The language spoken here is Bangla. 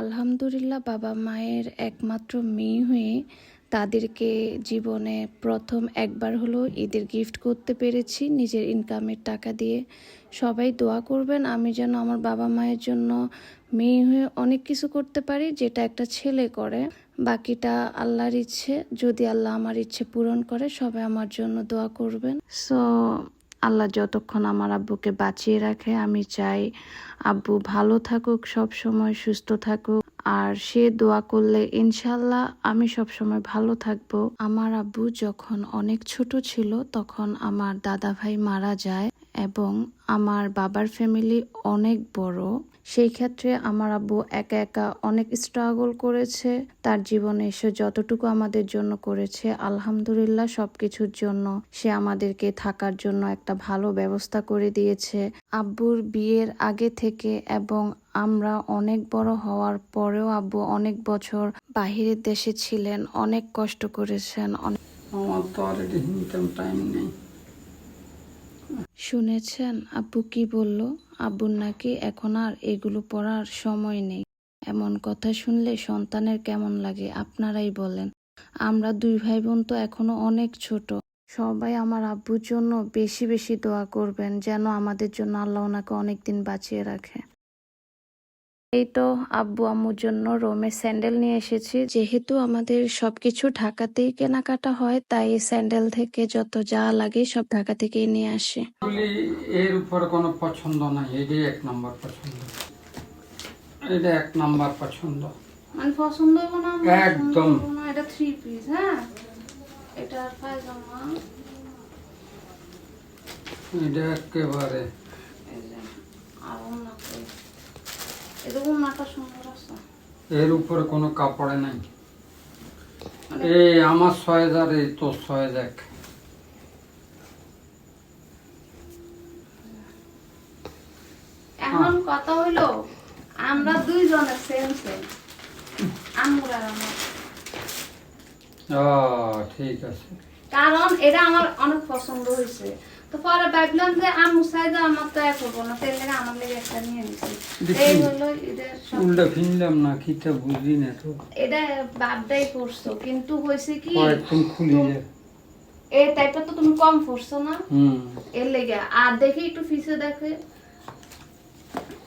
আলহামদুলিল্লাহ বাবা মায়ের একমাত্র মেয়ে হয়ে তাদেরকে জীবনে প্রথম একবার হলো ঈদের গিফট করতে পেরেছি, নিজের ইনকামের টাকা দিয়ে। সবাই দোয়া করবেন, আমি যেন আমার বাবা মায়ের জন্য মেয়ে হয়ে অনেক কিছু করতে পারি যেটা একটা ছেলে করে। বাকিটা আল্লাহর ইচ্ছে, যদি আল্লাহ আমার ইচ্ছে পূরণ করে, সবাই আমার জন্য দোয়া করবেন। সো আল্লাহ যতক্ষণ আমার আব্বুকে বাঁচিয়ে রাখে, আমি চাই আব্বু ভালো থাকুক, সব সময় সুস্থ থাকুক। আর সে দোয়া করলে ইনশাল্লাহ আমি সব সময় ভালো থাকব। আমার আব্বু যখন অনেক ছোট ছিল, তখন আমার দাদা ভাই মারা যায় এবং আমার বাবার ফ্যামিলি অনেক বড়। সেই ক্ষেত্রে আমার আব্বু একা একা অনেক স্ট্রাগল করেছে। তার জীবনে সে যতটুকু আমাদের জন্য করেছে, আলহামদুলিল্লাহ সবকিছুর জন্য সে আমাদেরকে থাকার জন্য একটা ভালো ব্যবস্থা করে দিয়েছে। আব্বুর বিয়ের আগে থেকে এবং আমরা অনেক বড় হওয়ার পরেও আব্বু অনেক বছর বাহিরের দেশে ছিলেন, অনেক কষ্ট করেছেন আমার তো আর টাইম নেই। শুনেছেন আব্বু কি বলল? আব্বুর নাকি এখন আর এগুলো পড়ার সময় নেই। এমন কথা শুনলে সন্তানের কেমন লাগে, আপনারাই বলেন। আমরা দুই ভাই বোন তো এখনও অনেক ছোট। সবাই আমার আব্বুর জন্য বেশি বেশি দোয়া করবেন, যেন আমাদের জন্য আল্লাহ ওনাকে অনেকদিন বাঁচিয়ে রাখে। এই তো আব্বু আম্মুর জন্য রোমের স্যান্ডেল নিয়ে এসেছি। যেহেতু আমাদের সবকিছু ঢাকাতেই কেনাকাটা হয় তাই স্যান্ডেল থেকে যত যা লাগে সব ঢাকা থেকেই নিয়ে আসি। এর উপর কোনো পছন্দ নাই এটাই এক নম্বর পছন্দ। এটা এক নম্বর পছন্দ। মানে পছন্দ হলো না একদম। এটা থ্রি পিস হ্যাঁ? এটা পায়জামা। এটা একেবারে এই যে আর ওন্না কই সুন্দর আছে। এর উপরে কোনো কাপড়ে নাই। এই আমার ছয় হাজার এই তো ছয় হাজার এখন কথা হইল আমরা দুইজনের সেম সেম আমরা আমার। ঠিক আছে। কারণ এটা আমার অনেক পছন্দ হয়েছে। তো পরে ভাবলাম যে আম্মু সাইজে আমার তো এক হব না তেল লেগে আমার লেগে একটা নিয়ে নিছি। এই হলো এদের উল্টা ফিনলাম না খিতে বুঝি না তো। এটা বাপটাই করছ কিন্তু হয়েছে কি কয়েকদিন খুলি এই টাইপটা তো তুমি কম পড়ছো না? হুম। এর লেগে। আর দেখি একটু ফিসে দেখে।